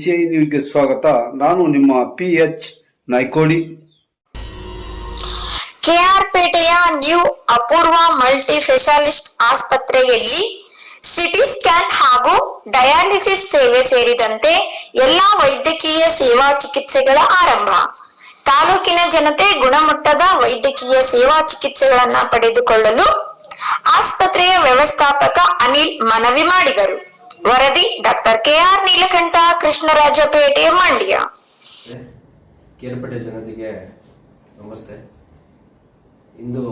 NCI ನ್ಯೂಸ್ಗೆ ಸ್ವಾಗತ. ನಾನು ನಿಮ್ಮ ಪಿ ಎಚ್ ನಾಯ್ಕೋಡಿ ಕೆಆರ್ಪೇಟೆಯ ನ್ಯೂ ಅಪೂರ್ವ ಮಲ್ಟಿ ಸ್ಪೆಷಾಲಿಸ್ಟ್ ಆಸ್ಪತ್ರೆಯಲ್ಲಿ ಸಿಟಿ ಸ್ಕ್ಯಾನ್ ಹಾಗೂ ಡಯಾಲಿಸಿಸ್ ಸೇವೆ ಸೇರಿದಂತೆ ಎಲ್ಲಾ ವೈದ್ಯಕೀಯ ಸೇವಾ ಚಿಕಿತ್ಸೆಗಳ ಆರಂಭ. ತಾಲೂಕಿನ ಜನತೆ ಗುಣಮಟ್ಟದ ವೈದ್ಯಕೀಯ ಸೇವಾ ಚಿಕಿತ್ಸೆಗಳನ್ನ ಪಡೆದುಕೊಳ್ಳಲು ಆಸ್ಪತ್ರೆಯ ವ್ಯವಸ್ಥಾಪಕ ಅನಿಲ್ ಮನವಿ ಮಾಡಿದರು. ವರದಿ doctor K R Neelakantha Krishnarajapete Mandya. K R Pete ಜನತೆಗೆ ನಮಸ್ತೆ. ಇಂದು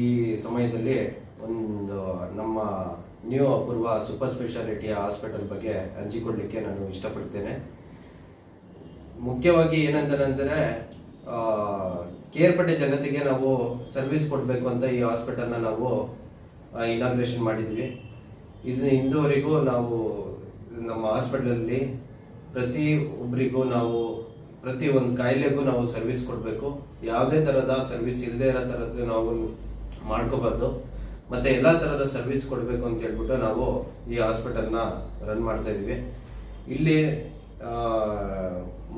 ಈ ಸಮಯದಲ್ಲಿ ಒಂದು ನಮ್ಮ ನ್ಯೂ ಅಪೂರ್ವ ಸೂಪರ್ ಸ್ಪೆಷಾಲಿಟಿಯ ಹಾಸ್ಪಿಟಲ್ ಬಗ್ಗೆ ಹಂಚಿಕೊಳ್ಳಿಕ್ಕೆ ನಾನು ಇಷ್ಟಪಡ್ತೇನೆ. ಮುಖ್ಯವಾಗಿ ಏನಂತಂದರೆ ಕೇರ್ಪಟ್ಟೆ ಜನತೆಗೆ ನಾವು ಸರ್ವಿಸ್ ಕೊಡಬೇಕು ಅಂತ ಈ ಹಾಸ್ಪಿಟಲ್ನ ನಾವು ಇನಾಗ್ರೇಷನ್ ಮಾಡಿದ್ವಿ. ಇದು ಇಂದುವರೆಗೂ ನಾವು ನಮ್ಮ ಹಾಸ್ಪಿಟಲಲ್ಲಿ ಪ್ರತಿ ಒಬ್ಬರಿಗೂ ನಾವು, ಪ್ರತಿ ಒಂದು ಕಾಯಿಲೆಗೂ ನಾವು ಸರ್ವಿಸ್ ಕೊಡಬೇಕು. ಯಾವುದೇ ಥರದ ಸರ್ವಿಸ್ ಇಲ್ಲದೆ ಇರೋ ಥರದ್ದು ನಾವು ಮಾಡ್ಕೋಬಾರ್ದು. ಮತ್ತೆ ಎಲ್ಲ ಥರದ ಸರ್ವಿಸ್ ಕೊಡಬೇಕು ಅಂತ ಹೇಳ್ಬಿಟ್ಟು ನಾವು ಈ ಹಾಸ್ಪಿಟಲ್ನ ರನ್ ಮಾಡ್ತಾ ಇದ್ದೀವಿ. ಇಲ್ಲಿ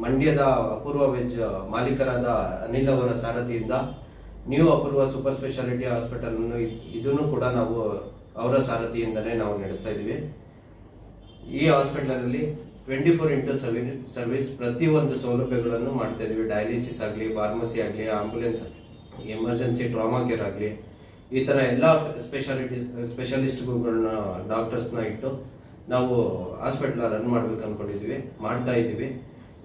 ಮಂಡ್ಯದ ಅಪೂರ್ವ ವೆಜ್ ಮಾಲೀಕರಾದ ಅನಿಲ್ ಅವರ ಸಾರಥಿಯಿಂದ new Apoorva super specialty hospital ಇದನ್ನು ಕೂಡ ನಾವು ಅವರ ಸಾರಥಿಯಿಂದಲೇ ನಾವು ನಡೆಸ್ತಾ ಇದ್ದೀವಿ. ಈ ಹಾಸ್ಪಿಟಲಲ್ಲಿ twenty four into seven service ಪ್ರತಿಯೊಂದು ಸೌಲಭ್ಯಗಳನ್ನು ಮಾಡ್ತಾ ಇದ್ದೀವಿ. ಡಯಾಲಿಸಿಸ್ ಆಗಲಿ, ಫಾರ್ಮಸಿ ಆಗಲಿ, ಆಂಬ್ಯುಲೆನ್ಸ್ ಎಮರ್ಜೆನ್ಸಿ, ಟ್ರಾಮಾ ಕೇರ್ ಆಗಲಿ, ಈ ಥರ ಎಲ್ಲ ಸ್ಪೆಷಾಲಿಟಿ ಸ್ಪೆಷಲಿಸ್ಟ್ಗಳನ್ನ ಡಾಕ್ಟರ್ಸ್ನ ಇಟ್ಟು ನಾವು ಹಾಸ್ಪಿಟ್ಲ ರನ್ ಮಾಡ್ಬೇಕು ಅಂದ್ಕೊಂಡಿದ್ವಿ ಮಾಡ್ತಾ ಇದ್ದೀವಿ.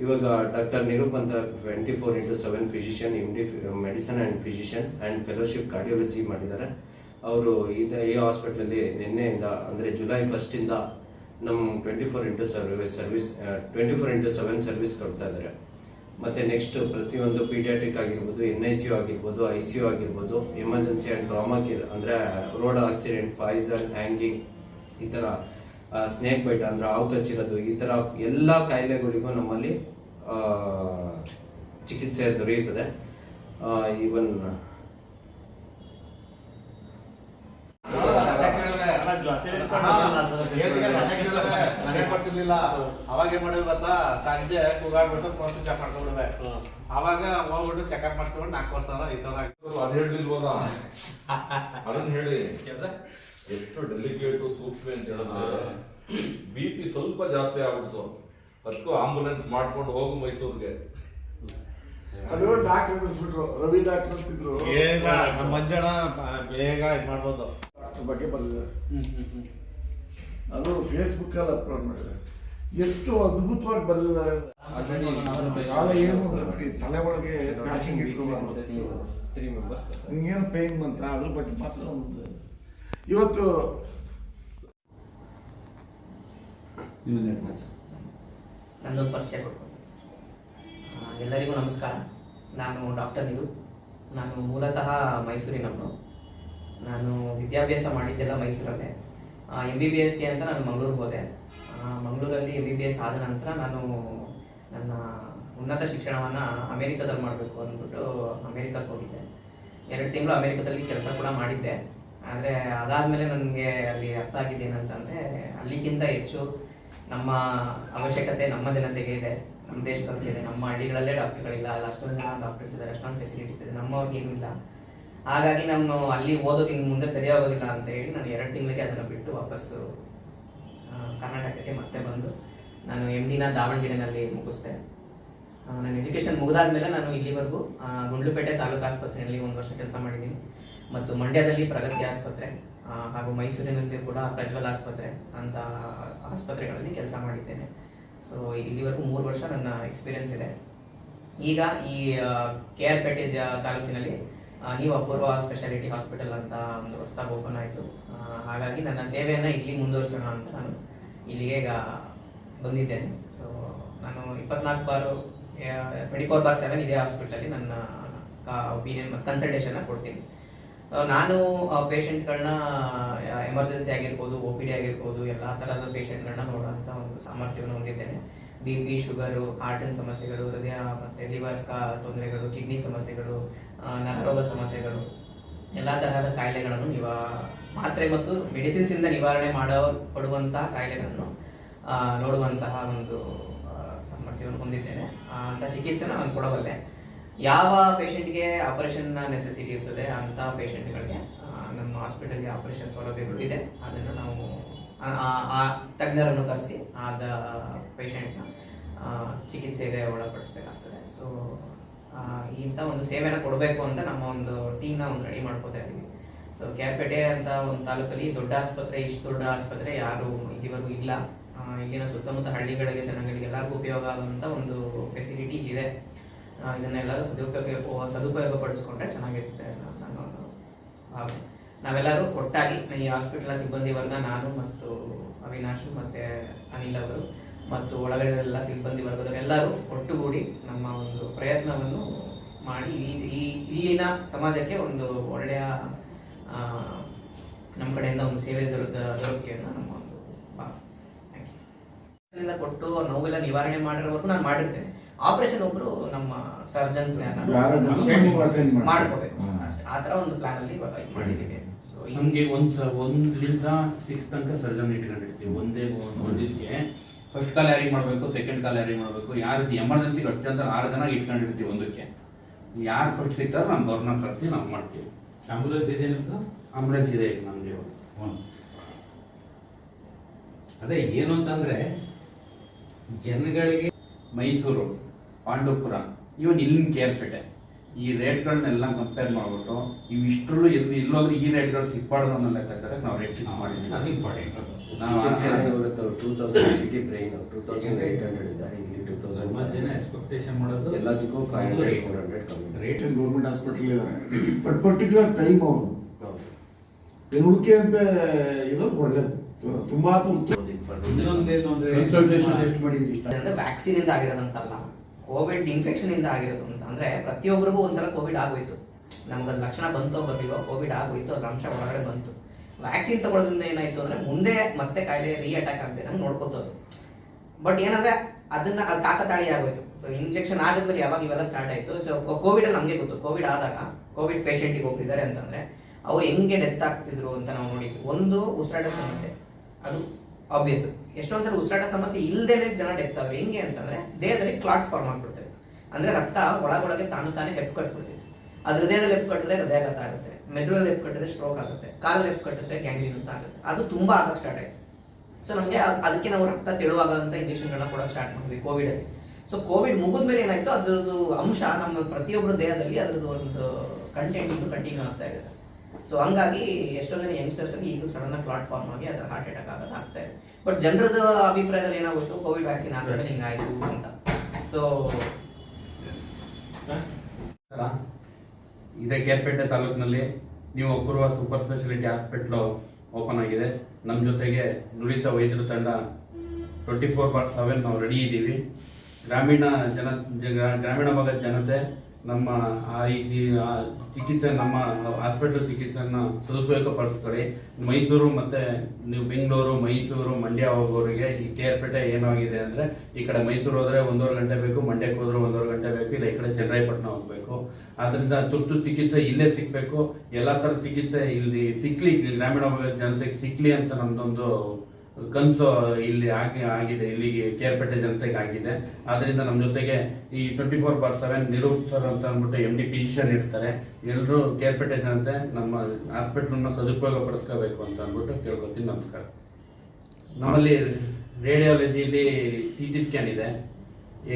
ಇವಾಗ ಡಾಕ್ಟರ್ ನಿರೂಪ್ ಅಂತ twenty four into seven physician M D medicine and physician and fellowship cardiology ಮಾಡಿದ್ದಾರೆ. ಅವರು ಇದೇ ಈ ಹಾಸ್ಪಿಟ್ಲಲ್ಲಿ ನಿನ್ನೆಯಿಂದ, ಅಂದರೆ ಜುಲೈ ಫಸ್ಟಿಂದ ನಮ್ಮ twenty four into service service twenty four into seven service ಕೊಡ್ತಾ ಇದ್ದಾರೆ. ಮತ್ತೆ ನೆಕ್ಸ್ಟ್ ಪ್ರತಿಯೊಂದು ಪೀಡಿಯಾಟ್ರಿಕ್ ಆಗಿರ್ಬೋದು ಎನ್ ಐ ಸಿ ಯು ಆಗಿರ್ಬೋದು ಐ ಸಿ ಯು ಆಗಿರ್ಬೋದು ಎಮರ್ಜೆನ್ಸಿ ಆ್ಯಂಡ್ ಡ್ರಾಮಾ ಕೇರ್ ಅಂದರೆ ರೋಡ್ ಆಕ್ಸಿಡೆಂಟ್ ಪಾಯ್ಸನ್ ಹ್ಯಾಂಗಿಂಗ್ ಈ ಥರ ಸ್ನೇಕ್ ಬೈಟ್ ಅಂದರೆ ಹಾವು ಕಚ್ಚಿರೋದು, ಈ ಥರ ಎಲ್ಲ ಕಾಯಿಲೆಗಳಿಗೂ ನಮ್ಮಲ್ಲಿ ಚಿಕಿತ್ಸೆ ದೊರೆಯುತ್ತದೆ. ಈವನ್ ನನಗೆ ಕೊಡ್ತಿರ್ಲಿಲ್ಲ. ಅವಾಗ ಏನ್ ಮಾಡಿದ್ವಿ ಗೊತ್ತಾ? ಸಂಜೆ ಕೂಗಾಡ್ಬಿಟ್ಟು ಪೋಸ್ಟ್ ಚೆಕ್ ಮಾಡ್ಕೊಂಡ್ಬಿಡ್ವೆ ಅವಾಗ ಹೋಗ್ಬಿಟ್ಟು ಚೆಕಪ್ ಮಾಡ್ಸ್ಕೊಂಡು ನಾಲ್ಕು ವರ್ಷ ಸಾವಿರ ಐದು ಸಾವಿರ ಆಗ್ತದೆ. ಅದ್ ಹೇಳಿಲ್ವಲ್ಲ? ಅದನ್ನ ಹೇಳಿ. ಎಷ್ಟು ಡೆಲಿಕೇಟ್ ಸೂಕ್ಷ್ಮ ಅಂತ ಹೇಳಿದ್ರೆ ಬಿ ಪಿ ಸ್ವಲ್ಪ ಜಾಸ್ತಿ ಆಗ್ಬಿಡ್ತು. ಅದಕ್ಕೂ ಆಂಬುಲೆನ್ಸ್ ಮಾಡ್ಕೊಂಡು ಹೋಗು ಮೈಸೂರಿಗೆ. ಅದು ಡಾಕ್ಟರ್ ರವಿ ಡಾಕ್ಟರ್ ಅಂತಿದ್ರು ಬೇಗ ನಮ್ಮ ಮಂಜಣ್ಣ ಬೇಗ ಇದು ಮಾಡ್ಬೋದು. ಡಾಕ್ಟರ್ ಬಗ್ಗೆ ಬಂದಿದೆ ಅದು ಫೇಸ್ಬುಕ್ಕಲ್ಲಿ ಅಪ್ಲೋಡ್ ಮಾಡಿದೆ ಎಷ್ಟು ಅದ್ಭುತವಾಗಿ ಬರೆದಿದ್ದಾರೆ. ಏನು ತಲೆ ಒಳಗೆ ಮೆಂಬರ್ಸ್ ನಿಂಗೇನು ಪೇನ್ ಬಂತ ಅದ್ರ ಬಗ್ಗೆ ಮಾತ್ರ ಒಂದು ಇವತ್ತು ನಂದೊಂದು ಪರಿಚಯ ಕೊಡ್ತೀನಿ. ಎಲ್ಲರಿಗೂ ನಮಸ್ಕಾರ. ನಾನು ಡಾಕ್ಟರ್ ನಿರು. ನಾನು ಮೂಲತಃ ಮೈಸೂರಿನವನು. ನಾನು ವಿದ್ಯಾಭ್ಯಾಸ ಮಾಡಿದ್ದೆಲ್ಲ ಮೈಸೂರಲ್ಲೇ. ಎಂ ಬಿ ಬಿ ಎಸ್ಗೆ ಅಂತ ನಾನು ಮಂಗಳೂರಿಗೆ ಹೋದೆ. ಮಂಗಳೂರಲ್ಲಿ ಎಂ ಬಿ ಬಿ ಎಸ್ ಆದ ನಂತರ ನಾನು ನನ್ನ ಉನ್ನತ ಶಿಕ್ಷಣವನ್ನು ಅಮೇರಿಕಾದಲ್ಲಿ ಮಾಡಬೇಕು ಅಂದ್ಬಿಟ್ಟು ಅಮೇರಿಕಕ್ಕೆ ಹೋಗಿದ್ದೆ. ಎರಡು ತಿಂಗಳು ಅಮೇರಿಕಾದಲ್ಲಿ ಕೆಲಸ ಕೂಡ ಮಾಡಿದ್ದೆ. ಆದರೆ ಅದಾದಮೇಲೆ ನನಗೆ ಅಲ್ಲಿ ಅರ್ಥ ಆಗಿದೆ ಏನಂತಂದರೆ ಅಲ್ಲಿಗಿಂತ ಹೆಚ್ಚು ನಮ್ಮ ಅವಶ್ಯಕತೆ ನಮ್ಮ ಜನತೆಗೆ ಇದೆ. ನಮ್ಮ ದೇಶದವ್ರಿಗೆ ಇದೆ. ನಮ್ಮ ಹಳ್ಳಿಗಳಲ್ಲೇ ಡಾಕ್ಟರ್ಗಳಿಲ್ಲ. ಅಲ್ಲಿ ಅಷ್ಟೊಂದು ಜನ ಡಾಕ್ಟರ್ಸ್ ಇದ್ದಾರೆ ಅಷ್ಟೊಂದು ಫೆಸಿಲಿಟೀಸ್ ಇದೆ. ನಮ್ಮವ್ರಿಗೆ ಏನೂ ಇಲ್ಲ. ಹಾಗಾಗಿ ನಾನು ಅಲ್ಲಿ ಓದೋ ಇನ್ನು ಮುಂದೆ ಸರಿಯಾಗೋದಿಲ್ಲ ಅಂತ ಹೇಳಿ ನಾನು ಎರಡು ತಿಂಗಳಿಗೆ ಅದನ್ನು ಬಿಟ್ಟು ವಾಪಸ್ಸು ಕರ್ನಾಟಕಕ್ಕೆ ಮತ್ತೆ ಬಂದು ನಾನು ಎಂ ಡಿನ ದಾವಣಗೆರೆನಲ್ಲಿ ಮುಗಿಸ್ದೆ. ನನ್ನ ಎಜುಕೇಷನ್ ಮುಗಿದಾದ್ಮೇಲೆ ನಾನು ಇಲ್ಲಿವರೆಗೂ ಗುಂಡ್ಲುಪೇಟೆ ತಾಲೂಕು ಆಸ್ಪತ್ರೆಯಲ್ಲಿ ಒಂದು ವರ್ಷ ಕೆಲಸ ಮಾಡಿದ್ದೀನಿ. ಮತ್ತು ಮಂಡ್ಯದಲ್ಲಿ ಪ್ರಗತಿ ಆಸ್ಪತ್ರೆ ಹಾಗೂ ಮೈಸೂರಿನಲ್ಲಿ ಕೂಡ ಪ್ರಜ್ವಲ್ ಆಸ್ಪತ್ರೆ ಅಂತ ಆಸ್ಪತ್ರೆಗಳಲ್ಲಿ ಕೆಲಸ ಮಾಡಿದ್ದೇನೆ. ಸೊ ಇಲ್ಲಿವರೆಗೂ ಮೂರು ವರ್ಷ ನನ್ನ ಎಕ್ಸ್ಪೀರಿಯನ್ಸ್ ಇದೆ. ಈಗ ಈ ಕೆ ಆರ್ ಪೇಟೆ ತಾಲೂಕಿನಲ್ಲಿ ನೀವು ಅಪೂರ್ವ ಸ್ಪೆಷಾಲಿಟಿ ಹಾಸ್ಪಿಟಲ್ ಅಂತ ಒಂದು ಹೊಸದಾಗಿ ಓಪನ್ ಆಯಿತು. ಹಾಗಾಗಿ ನನ್ನ ಸೇವೆಯನ್ನು ಇಲ್ಲಿ ಮುಂದುವರಿಸೋಣ ಅಂತ ನಾನು ಇಲ್ಲಿಗೆ ಬಂದಿದ್ದೇನೆ. ಸೊ ನಾನು ಇಪ್ಪತ್ನಾಲ್ಕು bar twenty four bar seven ಇದೇ ಹಾಸ್ಪಿಟಲಲ್ಲಿ ನನ್ನ ಒಪಿನಿಯನ್ ಮತ್ತು ಕನ್ಸಲ್ಟೇಷನ್ನ ಕೊಡ್ತೀನಿ. ನಾನು ಪೇಷಂಟ್ಗಳನ್ನ ಎಮರ್ಜೆನ್ಸಿ ಆಗಿರ್ಬೋದು ಒ ಪಿ ಡಿ ಆಗಿರ್ಬೋದು, ಎಲ್ಲ ಥರದ ಪೇಷಂಟ್ಗಳನ್ನ ನೋಡೋಂಥ ಒಂದು ಸಾಮರ್ಥ್ಯವನ್ನು ಹೊಂದಿದ್ದೇನೆ. ಬಿ ಪಿ ಶುಗರು ಹಾರ್ಟಿನ ಸಮಸ್ಯೆಗಳು, ಹೃದಯ ಮತ್ತು ಲಿವರ್ ಕ ತೊಂದರೆಗಳು ಕಿಡ್ನಿ ಸಮಸ್ಯೆಗಳು ನರರೋಗ ಸಮಸ್ಯೆಗಳು. ಎಲ್ಲ ತರಹದ ಕಾಯಿಲೆಗಳನ್ನು ನಿವಾ, ಮಾತ್ರೆ ಮತ್ತು ಮೆಡಿಸಿನ್ಸಿಂದ ನಿವಾರಣೆ ಮಾಡೋ ಪಡುವಂತಹ ಕಾಯಿಲೆಗಳನ್ನು ನೋಡುವಂತಹ ಒಂದು ಸಾಮರ್ಥ್ಯವನ್ನು ಹೊಂದಿದ್ದೇನೆ. ಅಂಥ ಚಿಕಿತ್ಸೆನ ನಾನು ಕೊಡಬಲ್ಲೆ. ಯಾವ ಪೇಷಂಟ್ಗೆ ಆಪರೇಷನ್ ನೆಸೆಸಿಟಿ ಇರ್ತದೆ ಅಂತ ಪೇಷಂಟ್ಗಳಿಗೆ ನಮ್ಮ ಹಾಸ್ಪಿಟಲ್ಗೆ ಆಪರೇಷನ್ ಸೌಲಭ್ಯಗಳು ಇದೆ. ಅದನ್ನು ನಾವು ಆ ತಜ್ಞರನ್ನು ಕರೆಸಿ ಆದ ಪೇಷಂಟ್ನ ಚಿಕಿತ್ಸೆಗೆ ಒಳಪಡಿಸ್ಬೇಕಾಗ್ತದೆ. ಸೊ ಇಂಥ ಒಂದು ಸೇವೆನ ಕೊಡಬೇಕು ಅಂತ ನಮ್ಮ ಒಂದು ಟೀಮ್ನ ಒಂದು ರೆಡಿ ಮಾಡ್ಕೋತಾ ಇದ್ದೀವಿ ಸೊ ಕ್ಯಾಪೇಟೆ ಅಂತ ಒಂದು ತಾಲೂಕಲ್ಲಿ ದೊಡ್ಡ ಆಸ್ಪತ್ರೆ, ಇಷ್ಟು ದೊಡ್ಡ ಆಸ್ಪತ್ರೆ ಯಾರು ಇಲ್ಲಿವರೆಗೂ ಇಲ್ಲ. ಇಲ್ಲಿನ ಸುತ್ತಮುತ್ತ ಹಳ್ಳಿಗಳಿಗೆ, ಜನಗಳಿಗೆ ಎಲ್ಲರಿಗೂ ಉಪಯೋಗ ಆಗುವಂಥ ಒಂದು ಫೆಸಿಲಿಟಿ ಇದೆ ಇದನ್ನೆಲ್ಲರೂ ಸದುಪಯೋಗ ಸದುಪಯೋಗ ಪಡಿಸ್ಕೊಂಡ್ರೆ ಚೆನ್ನಾಗಿರುತ್ತೆ ನನ್ನ ಒಂದು ಭಾವನೆ. ನಾವೆಲ್ಲರೂ ಒಟ್ಟಾಗಿ ಈ ಹಾಸ್ಪಿಟಲ್ನ, ಸಿಬ್ಬಂದಿ ವರ್ಗ, ನಾನು ಮತ್ತು ಅವಿನಾಶ್ ಮತ್ತು ಅನಿಲ್ ಅವರು ಮತ್ತು ಒಳಗಡೆ ಎಲ್ಲ ಸಿಬ್ಬಂದಿ ವರ್ಗದವರೆಲ್ಲರೂ ಒಟ್ಟುಗೂಡಿ ನಮ್ಮ ಒಂದು ಪ್ರಯತ್ನವನ್ನು ಮಾಡಿ ಈ ಇಲ್ಲಿನ ಸಮಾಜಕ್ಕೆ ಒಂದು ಒಳ್ಳೆಯ ನಮ್ಮ ಕಡೆಯಿಂದ ಒಂದು ಸೇವೆ ದೊರಕ ದೊರಕಲಿ ಅನ್ನೋ ನಮ್ಮ ಒಂದು ಭಾವನೆ ಥ್ಯಾಂಕ್ ಯು ಇಂದ ಕೊಟ್ಟು ನೋವೆಲ್ಲ ನಿವಾರಣೆ ಮಾಡಿರೋವರೆಗೂ ನಾನು ಮಾಡಿರ್ತೇನೆ. ಆಪರೇಷನ್ ಒಬ್ರು ನಮ್ಮ ಸರ್ಜನ್ಸ್. ಮಾಡ್ಕೋಬೇಕು. ಹ್ಮ್. ಆ ಥರ ಒಂದು ಪ್ಲಾನ್ ಅಲ್ಲಿ ಇವಾಗ ಮಾಡಿದ್ದೀವಿ. ಸೊ ನಮಗೆ ಒಂದು ಒಂದ್ರಿಂದ ಸಿಕ್ಸ್ ತನಕ ಸರ್ಜನ್ ಇಟ್ಕೊಂಡಿರ್ತೀವಿ. ಒಂದೇ ಒಂದಿದ್ದಕ್ಕೆ ಒಂದಿದಕ್ಕೆ ಫಸ್ಟ್ ಕಾಲ್ ಯಾರಿಗೆ ಮಾಡಬೇಕು? ಸೆಕೆಂಡ್ ಕಾಲ್ ಯಾರಿಗೆ ಮಾಡಬೇಕು? ಯಾರು ಎಮರ್ಜೆನ್ಸಿಗೆ ಅಷ್ಟು ಅಂದ್ರೆ ಆರು ಜನ ಇಟ್ಕೊಂಡಿರ್ತೀವಿ ಒಂದಕ್ಕೆ. ಯಾರು ಫಸ್ಟ್ ಸಿಗ್ತಾರೋ ನಮ್ಮ ಗೌರ್ನ ಕರೆಸಿ ನಾವು ಮಾಡ್ತೀವಿ. ಆಂಬುಲೆನ್ಸ್ ಇದೆ ನಿಮ್ದು? ಆಂಬುಲೆನ್ಸ್ ಇದೆ ನಮಗೆ ಅದೇ ಏನು ಅಂತಂದ್ರೆ ಜನಗಳಿಗೆ ಮೈಸೂರು ಪಾಂಡವಪುರ ಇವನ್ ಇಲ್ಲಿನ ಕೇರ್ಪೇಟೆ ಈ ರೇಟ್ಗಳನ್ನೆಲ್ಲ ಕಂಪೇರ್ ಮಾಡ್ಬಿಟ್ಟು ಇವಿಷ್ಟರಲ್ಲೂ ಎಲ್ಲಿ ಇಲ್ಲೋದ್ರೆ ಈ ರೇಟ್ಗಳು ಸಿಗ್ಬಾರ್ದು ಅನ್ನೋ ಲೆಕ್ಕಾಚಾರಕ್ಕೆ ನಾವು ರೇಟ್ ಫಿಕ್ಸ್ ಅದು ಮಾಡಿದ್ದೀವಿ. ಇಂಪಾರ್ಟೆಂಟ್ ನಾವು two thousand CT brain two thousand eight hundred ಇದೆ ಇಲ್ಲಿ ಟೂ ತೌಸಂಡ್ ತುಂಬಾ ಜನ ಎಕ್ಸ್ಪೆಕ್ಟೇಷನ್ ಮಾಡೋದು? ಎಲ್ಲದಕ್ಕೂ ಫೈವ್ ಹಂಡ್ರೆಡ್ ಫೋರ್ ಹಂಡ್ರೆಡ್ ಕಮ್ಮಿ. ರೇಟ್ ಗೌರ್ಮೆಂಟ್ ಹಾಸ್ಪಿಟಲ್ ಇದ್ದಾರೆ ಬಟ್ ಪರ್ಟಿಕ್ಯುಲರ್ ಟೈಮ್ ಅವರು. ಹುಡುಕಿ ಅಂತ ಇರೋದು ಒಳ್ಳೇದು. ತುಂಬಾ ಇನ್ನೊಂದೇನು ಅಂದ್ರೆ ಕನ್ಸಲ್ಟೇಷನ್ ಎಷ್ಟು ಮಾಡಿದ್ರಿ ವ್ಯಾಕ್ಸಿನ್ ಇಂದ ಆಗಿರೋದಂತಲ್ಲ. ಕೋವಿಡ್ ಇನ್ಫೆಕ್ಷನ್ ಇಂದ ಆಗಿರೋದು ಅಂತ ಅಂದ್ರೆ ಪ್ರತಿಯೊಬ್ಬರಿಗೂ ಒಂದ್ಸಲ ಕೋವಿಡ್ ಆಗೋಯ್ತು. ನಮ್ಗೆ ಅದು ಲಕ್ಷಣ ಬಂತೋ ಬರ್ಲಿಲ್ವೋ ಕೋವಿಡ್ ಆಗೋಯ್ತು, ಅದ್ರ ಅಂಶ ಒಳಗಡೆ ಬಂತು. ವ್ಯಾಕ್ಸಿನ್ ತಗೊಳ್ಳೋದ್ರಿಂದ ಏನಾಯ್ತು ಅಂದ್ರೆ ಮುಂದೆ ಮತ್ತೆ ಕಾಯಿಲೆ ರೀ ಅಟ್ಯಾಕ್ ಆಗದೆ ನಂಗೆ ನೋಡ್ಕೋತದ್ದು ಬಟ್ ಏನಂದ್ರೆ ಅದನ್ನ ಅದು ಕಾಕತಾಳಿ ಆಗೋಯ್ತು. ಸೊ ಇಂಜೆಕ್ಷನ್ ಆದ್ಮೇಲೆ ಯಾವಾಗ ಇವೆಲ್ಲ ಸ್ಟಾರ್ಟ್ ಆಯ್ತು? ಸೊ ಕೋವಿಡ್ ಅಲ್ಲಿ ನಮಗೆ ಗೊತ್ತು. ಕೋವಿಡ್ ಆದಾಗ, ಕೋವಿಡ್ ಪೇಷಂಟಿಗೆ ಒಬ್ರಿದ್ದಾರೆ ಅಂತಂದ್ರೆ ಅವ್ರು ಹೆಂಗೆ ಡೆತ್ ಆಗ್ತಿದ್ರು ಅಂತ ನಾವು ನೋಡಿದ್ವಿ. ಒಂದು ಉಸಿರಾಟದ ಸಮಸ್ಯೆ. ಅದು ಆಬ್ವಿಯಸ್ ಎಷ್ಟೊಂದ್ಸಲ ಉಸಿರಾಟ ಸಮಸ್ಯೆ ಇಲ್ದೇನೆ ಜನ ಡೆತ್ ಆದ್ರೆ ಹೆಂಗೆ ಅಂತಂದ್ರೆ ದೇಹದಲ್ಲಿ ಕ್ಲಾಟ್ಸ್ ಫಾರ್ಮ್ ಆಗ್ಬಿಡ್ತಾ ಇತ್ತು ಅಂದ್ರೆ ರಕ್ತ ಒಳಗೊಳಗೆ ತಾನು ತಾನೇ ಹೆಪ್ಪು ಕಟ್ಬಿಡ್ತಿತ್ತು ಅದ್ರ ಹೃದಯದಲ್ಲಿ ಹೆಪ್ಪು ಕಟ್ಟಿದ್ರೆ ಹೃದಯಾಘಾತ ಆಗುತ್ತೆ. ಮೆದುಳಲ್ಲಿ ಹೆಪ್ಪು ಕಟ್ಟಿದ್ರೆ ಸ್ಟ್ರೋಕ್ ಆಗುತ್ತೆ. ಕಾಲಲ್ಲಿ ಹೆಪ್ಪು ಕಟ್ಟಿದ್ರೆ ಗ್ಯಾಂಗ್ಲಿನ್ ಅಂತ ಆಗುತ್ತೆ. ಅದು ತುಂಬಾ ಆಗಕ್ಕೆ ಸ್ಟಾರ್ಟ್ ಆಯ್ತು. ಸೊ ನಮಗೆ ಅದಕ್ಕೆ ನಾವು ರಕ್ತ ತೆಳುವಾಗಂತ ಇಂಜೆಕ್ಷನ್ಗಳನ್ನ ಕೊಡೋಕೆ ಸ್ಟಾರ್ಟ್ ಮಾಡಿದ್ವಿ ಕೋವಿಡ್ ಅಲ್ಲಿ. ಸೊ ಕೋವಿಡ್ ಮುಗಿದ ಮೇಲೆ ಏನಾಯ್ತು, ಅದ್ರದ್ದು ಅಂಶ ನಮ್ಮ ಪ್ರತಿಯೊಬ್ಬರ ದೇಹದಲ್ಲಿ ಅದ್ರದ್ದು ಒಂದು ಕಂಟೆಂಟ್ ಕಂಟಿನ್ಯೂ ಆಗ್ತಾ ಇದೆ. ಸೊ ಹಂಗಾಗಿ ಎಷ್ಟೋ ಜನ ಯಂಗ್ಸ್ಟರ್ಸ್ ಅಲ್ಲಿ ಸಡನ್ ಪ್ಲಾಟ್ಫಾರ್ಮ್ ಆಗಿ ಅದ್ರ ಹಾರ್ಟ್ ಅಟ್ಯಾಕ್ ಆಗೋದು ಆಗ್ತಾ ಇದೆ. ಬಟ್ ಜನರದ ಅಭಿಪ್ರಾಯದಲ್ಲಿ ಏನಾಗುತ್ತೆ ಕೋವಿಡ್ ವ್ಯಾಕ್ಸಿನ್ ಹಾಕಿದ್ರೆ ಹಿಂಗಾಯ್ತು ಅಂತ. ಸೊ ಇದೇ ಕೇರ್ಪೇಟೆ ತಾಲೂಕಿನಲ್ಲಿ ನೀವು Apoorva super specialty hospital open ಆಗಿದೆ. ನಮ್ಮ ಜೊತೆಗೆ ನುರಿತ ವೈದ್ಯರ ತಂಡ ಟ್ವೆಂಟಿ ಫೋರ್ ಬಾರ್ ಸೆವೆನ್ ನಾವು ರೆಡಿ ಇದ್ದೀವಿ. ಗ್ರಾಮೀಣ ಜನ, ಗ್ರಾಮೀಣ ಭಾಗದ ಜನತೆ ನಮ್ಮ ಆ ಚಿಕಿತ್ಸೆ ನಮ್ಮ ಹಾಸ್ಪಿಟಲ್ ಚಿಕಿತ್ಸೆಯನ್ನು ಸದುಪಯೋಗ ಪಡಿಸ್ಕೊಳ್ಳಿ ಮೈಸೂರು ಮತ್ತೆ ನೀವು ಬೆಂಗಳೂರು, ಮೈಸೂರು, ಮಂಡ್ಯ ಹೋಗೋರಿಗೆ ಈ ಕೇರ್ಪೇಟೆ ಏನಾಗಿದೆ ಅಂದ್ರೆ ಈ ಕಡೆ ಮೈಸೂರು ಹೋದ್ರೆ ಒಂದೂವರೆ ಗಂಟೆ ಬೇಕು, ಮಂಡ್ಯಕ್ಕೆ ಹೋದ್ರೆ ಒಂದೂವರೆ ಗಂಟೆ ಬೇಕು, ಇಲ್ಲ ಈ ಕಡೆ ಚನ್ನರಾಯಪಟ್ಟಣ ಹೋಗ್ಬೇಕು. ಆದ್ರಿಂದ ತುರ್ತು ಚಿಕಿತ್ಸೆ ಇಲ್ಲೇ ಸಿಗ್ಬೇಕು. ಎಲ್ಲಾ ತರ ಚಿಕಿತ್ಸೆ ಇಲ್ಲಿ ಸಿಕ್ಲಿ, ಇಲ್ಲಿ ಗ್ರಾಮೀಣ ಭಾಗದ ಜನತೆಗೆ ಸಿಕ್ಲಿ ಅಂತ ನಮ್ದೊಂದು ಕನಸು ಇಲ್ಲಿ ಆಗಿ ಆಗಿದೆ, ಇಲ್ಲಿಗೆ ಕೇರ್ಪೇಟೆ ಜನತೆಗೆ ಆಗಿದೆ. ಆದ್ದರಿಂದ ನಮ್ಮ ಜೊತೆಗೆ ಈ twenty four bar seven Niroop sir ಅಂತ ಅಂದ್ಬಿಟ್ಟು ಎಂ ಡಿ ಫಿಸಿಷಿಯನ್ ಇರ್ತಾರೆ. ಎಲ್ಲರೂ ಕೇರ್ಪೇಟೆ ಜನತೆ ನಮ್ಮ ಹಾಸ್ಪಿಟ್ಲನ್ನ ಸದುಪಯೋಗ ಪಡಿಸ್ಕೋಬೇಕು ಅಂತ ಅಂದ್ಬಿಟ್ಟು ಕೇಳ್ಕೊತೀನಿ ನಮಸ್ಕಾರ. ನಮ್ಮಲ್ಲಿ ರೇಡಿಯಾಲಜಿಲಿ ಸಿ ಟಿ ಸ್ಕ್ಯಾನ್ ಇದೆ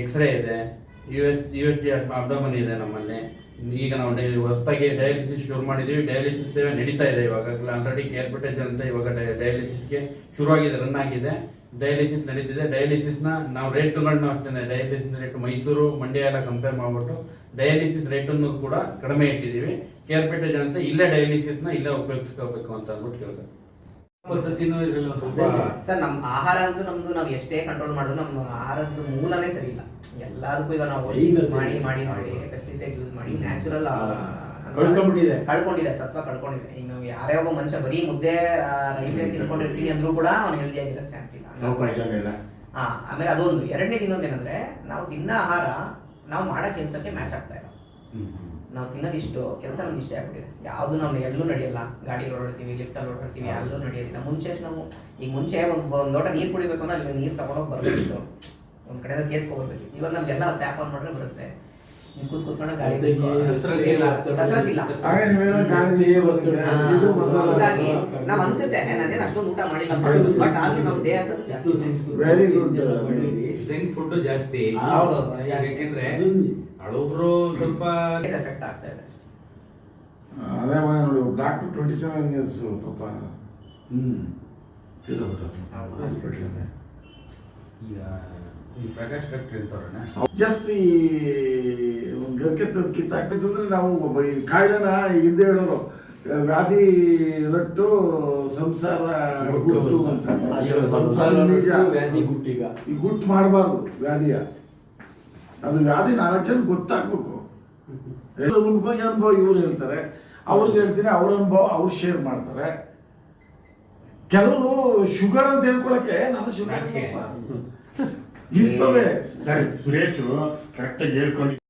ಎಕ್ಸ್ರೇ ಇದೆ U S U S G abdomen ಇದೆ ನಮ್ಮಲ್ಲಿ. ಈಗ ನಾವು ಡೈ ಹೊಸದಾಗಿ ಡಯಾಲಿಸಿಸ್ ಶುರು ಮಾಡಿದ್ದೀವಿ ಡಯಾಲಿಸಿಸ್ ಸೇವೆ ನಡೀತಾ ಇದೆ ಇವಾಗ. ಆಲ್ರೆಡಿ ಕೇರ್ಪೆಟೇಜ್ ಅಂತ ಇವಾಗ ಡಯಾಲಿಸಿಸ್ಗೆ ಶುರುವಾಗಿದೆ ರನ್ ಆಗಿದೆ. ಡಯಾಲಿಸಿಸ್ ನಡೀತಿದೆ. ಡಯಾಲಿಸಿಸ್ನ ನಾವು ರೇಟುಗಳನ್ನು ಅಷ್ಟೇ ಡಯಾಲಿಸಿಸ್ ರೇಟ್ ಮೈಸೂರು, ಮಂಡ್ಯ ಎಲ್ಲ ಕಂಪೇರ್ ಮಾಡಿಬಿಟ್ಟು ಡಯಾಲಿಸಿಸ್ ರೇಟನ್ನು ಕೂಡ ಕಡಿಮೆ ಇಟ್ಟಿದ್ದೀವಿ. ಕೇರ್ಪೆಟೆಜ್ ಅಂತ ಇಲ್ಲೇ ಡಯಾಲಿಸಿಸ್ನ ಇಲ್ಲೇ ಉಪಯೋಗಿಸ್ಕೋಬೇಕು ಅಂತ ಅಂದ್ಬಿಟ್ಟು ಕೇಳ್ತಾರೆ ಸರ್ ನಮ್ಮ ಆಹಾರ ಅಂತೂ ನಮ್ದು ನಾವು ಎಷ್ಟೇ ಕಂಟ್ರೋಲ್ ಮಾಡಿದ್ರು ನಮ್ಮ ಆಹಾರದ ಮೂಲನೇ ಸರಿ ಇಲ್ಲ ಎಲ್ಲದಕ್ಕೂ ಈಗ ನಾವು ಯೂಸ್ ಮಾಡಿ ಮಾಡಿ ಮಾಡಿ ಪೆಸ್ಟಿಸೈಡ್ ಯೂಸ್ ಮಾಡಿ ನ್ಯಾಚುರಲ್ ಕಳ್ಕೊಂಡ್ಬಿಟ್ಟಿದೆ. ಕಳ್ಕೊಂಡಿದೆ ಸತ್ವ ಕಳ್ಕೊಂಡಿದೆ. ಈಗ ನಾವು ಯಾರೇ ಒಬ್ಬ ಮನುಷ್ಯ ಬರೀ ಮುದ್ದೆ ರೈಸೇ ತಿನ್ಕೊಂಡಿರ್ತೀನಿ ಅಂದ್ರೂ ಕೂಡ ಅವ್ನು ಹೆಲ್ದಿ ಆಗಿರೋ ಚಾನ್ಸ್ ಇಲ್ಲ. ಹಾ ಆಮೇಲೆ ಅದೊಂದು. ಎರಡನೇ ಇನ್ನೊಂದು ಏನಂದ್ರೆ ನಾವು ತಿನ್ನೋ ಆಹಾರ ನಾವು ಮಾಡೋ ಕೆಲಸಕ್ಕೆ ಮ್ಯಾಚ್ ಆಗ್ತಾ ಇಲ್ಲ. ನಾವು ತಿನ್ನೋದಿಷ್ಟು ಕೆಲಸ ನಮ್ಗೆ ಇಷ್ಟ ಆಗ್ಬಿಟ್ಟಿದೆ. ಯಾವುದು ನಾವು ಎಲ್ಲೂ ನಡೆಯಲ್ಲ. ಗಾಡಿ ಓಡಾಡ್ತೀವಿ ಲಿಫ್ಟಲ್ಲಿ ಓಡಾಡ್ತೀವಿ ಎಲ್ಲೂ ನಡೆಯೋದಿಲ್ಲ. ಮುಂಚೆ ನಾವು ಈಗ ಮುಂಚೆ ಒಂದು ಒಂದು ಲೋಟ ನೀರು ಕುಡಿಬೇಕು ಅಂದ್ರೆ ಅಲ್ಲಿ ನೀರು ತಗೊಂಡೋಗಿ ಬರಬೇಕಿತ್ತು. ಒಂದು ಕಡೆಯಿಂದ ಸೇರ್ಕೊಬರ್ಬೇಕಿತ್ತು ಇವಾಗ ನಮ್ಗೆಲ್ಲ ಟ್ಯಾಪ್ ಆನ್ ಮಾಡಿದ್ರೆ ಬರುತ್ತೆ. ನೀವು ಅನ್ಸುತ್ತೆ ನಾನೇನು ಅಷ್ಟೊಂದು ಊಟ ಮಾಡಿಲ್ಲ. ಬಟ್ ಆದ್ರೂ ನಮ್ಮ ದೇಹ ಜಾಸ್ತಿ ವೆರಿ ಗುಡ್ ಜಂಕ್ ಫುಡ್ ಜಾಸ್ತಿ ಹೌದು, ಯಾಕೆಂದ್ರೆ ಹಳಬ್ರು ಸ್ವಲ್ಪ ಎಫೆಕ್ಟ್ ಆಗ್ತಾ ಇದೆ ಅದೇ ನೋಡಿ ಡಾಕ್ಟರ್ ಟ್ವೆಂಟಿ ಸೆವೆನ್ ಇಯರ್ಸ್ ಪಾಪ. ಹ್ಮ್. ಹಾಸ್ಪಿಟ್ಲ್ ಈಗ ಜಸ್ಟ್ ಈ ಗರ್ಕೆ ಕಿತ್ತಾಗ್ತಿದ್ದು ಅಂದ್ರೆ ನಾವು ಈ ಕಾಯಿಲೆನ ಹಿಂದೆ ಹೇಳೋರು. ವ್ಯಾಧಿ ರಟ್ಟು ಸಂಸಾರ ಗುಟ್ಟು ಅಂತ. ಅದು ನಿಜ. ವ್ಯಾಧಿ ಗುಟ್ಟಿಗ. ಈ ಗುಟ್ಟು ಮಾಡಬಾರ್ದು ವ್ಯಾಧಿಯ. ಅದು ವ್ಯಾಧಿ ನಾಲ್ಕು ಜನ ಗೊತ್ತಾಗ್ಬೇಕು. ಎಲ್ಲ ಅನುಭವ ಅನುಭವ ಇವ್ರು ಹೇಳ್ತಾರೆ. ಅವ್ರಿಗೆ ಹೇಳ್ತೀನಿ ಅವ್ರ ಅನುಭವ ಅವ್ರು ಶೇರ್ ಮಾಡ್ತಾರೆ. ಕೆಲವರು ಶುಗರ್ ಅಂತ ಹೇಳ್ಕೊಳಕ್ಕೆ ನಾನು ಶುಗರ್. ಇರ್ತವೆ. ಸುರೇಶ್ ಕರೆಕ್ಟಾಗಿ ಹೇಳ್ಕೊಂಡು